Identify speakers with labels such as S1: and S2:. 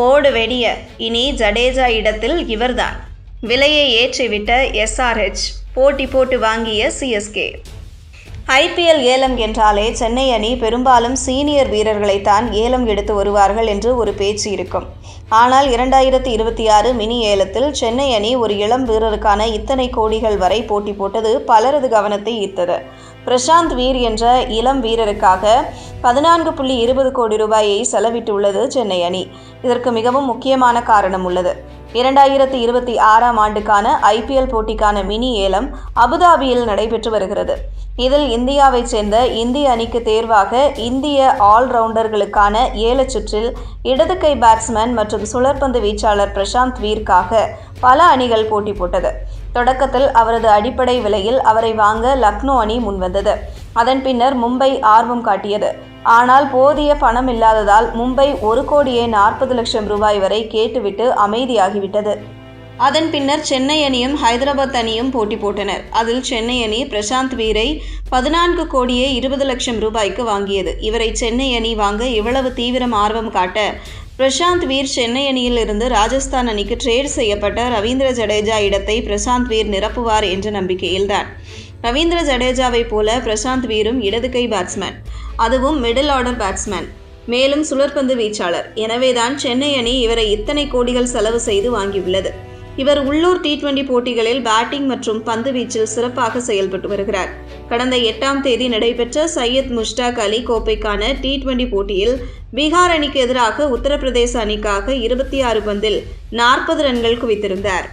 S1: போடு வெடிய இனி ஜடேஜா இடத்தில் இவர்தான். விலையை ஏற்றிவிட்ட எஸ்ஆர்ஹெச் போட்டி போட்டு வாங்கிய சிஎஸ்கே ஐபிஎல் ஏலம் என்றாலே சென்னை அணி பெரும்பாலும் சீனியர் வீரர்களைத்தான் ஏலம் எடுத்து வருவார்கள் என்று ஒரு பேச்சு இருக்கும். ஆனால் இரண்டாயிரத்தி இருபத்தி ஆறு மினி ஏலத்தில் சென்னை அணி ஒரு இளம் வீரருக்கான இத்தனை கோடிகள் வரை போட்டி போட்டது பலரது கவனத்தை ஈர்த்தது. பிரசாந்த் வீர் என்ற இளம் வீரருக்காக பதினான்கு புள்ளி இருபது கோடி ரூபாயை செலவிட்டுள்ளது சென்னை அணி. இதற்கு மிகவும் முக்கியமான காரணம் உள்ளது. இரண்டாயிரத்தி இருபத்தி ஆறாம் ஆண்டுக்கான ஐபிஎல் போட்டிக்கான மினி ஏலம் அபுதாபியில் நடைபெற்று வருகிறது. இதில் இந்தியாவைச் சேர்ந்த இந்திய அணிக்கு தேர்வாக இந்திய ஆல்ரவுண்டர்களுக்கான ஏலச் சுற்றில் இடது கை பேட்ஸ்மேன் மற்றும் சுழற்பந்து வீச்சாளர் பிரசாந்த் வீர்க்காக பல அணிகள் போட்டி போட்டது. தொடக்கத்தில் அவரது அடிப்படை விலையில் அவரை வாங்க லக்னோ அணி முன்வந்தது. அதன் பின்னர் மும்பை ஆர்வம் காட்டியது. ஆனால் போதிய பணம் இல்லாததால் மும்பை ஒரு கோடியே நாற்பது லட்சம் ரூபாய் வரை கேட்டுவிட்டு அமைதியாகிவிட்டது. அதன் பின்னர் சென்னை அணியும் ஹைதராபாத் அணியும் போட்டி போட்டனர். அதில் சென்னை அணி பிரசாந்த் வீரை பதினான்கு கோடியே இருபது லட்சம் ரூபாய்க்கு வாங்கியது. இவரை சென்னை அணி வாங்க இவ்வளவு தீவிரம் ஆர்வம் காட்ட பிரசாந்த் வீர் சென்னை அணியில் இருந்து ராஜஸ்தான் அணிக்கு ட்ரேட் செய்யப்பட்ட ரவீந்திர ஜடேஜா இடத்தை பிரசாந்த் வீர் நிரப்புவார் என்ற நம்பிக்கையில்தான். ரவீந்திர ஜடேஜாவை போல பிரசாந்த் வீரும் இடது கை பேட்ஸ்மேன் அதுவும் மிடில் ஆர்டர் பேட்ஸ்மேன் மேலும் சுழற்பந்து வீச்சாளர். எனவேதான் சென்னை அணி இவரை இத்தனை கோடிகள் செலவு செய்து வாங்கியுள்ளது. இவர் உள்ளூர் டி டுவெண்டி போட்டிகளில் பேட்டிங் மற்றும் பந்து வீச்சில் சிறப்பாக செயல்பட்டு வருகிறார். கடந்த எட்டாம் தேதி நடைபெற்ற சையத் முஷ்டாக் அலி கோப்பைக்கான டி டுவெண்டி போட்டியில் பீகார் அணிக்கு எதிராக உத்தரப்பிரதேச அணிக்காக இருபத்தி ஆறு பந்தில் நாற்பது ரன்கள் குவித்திருந்தார்.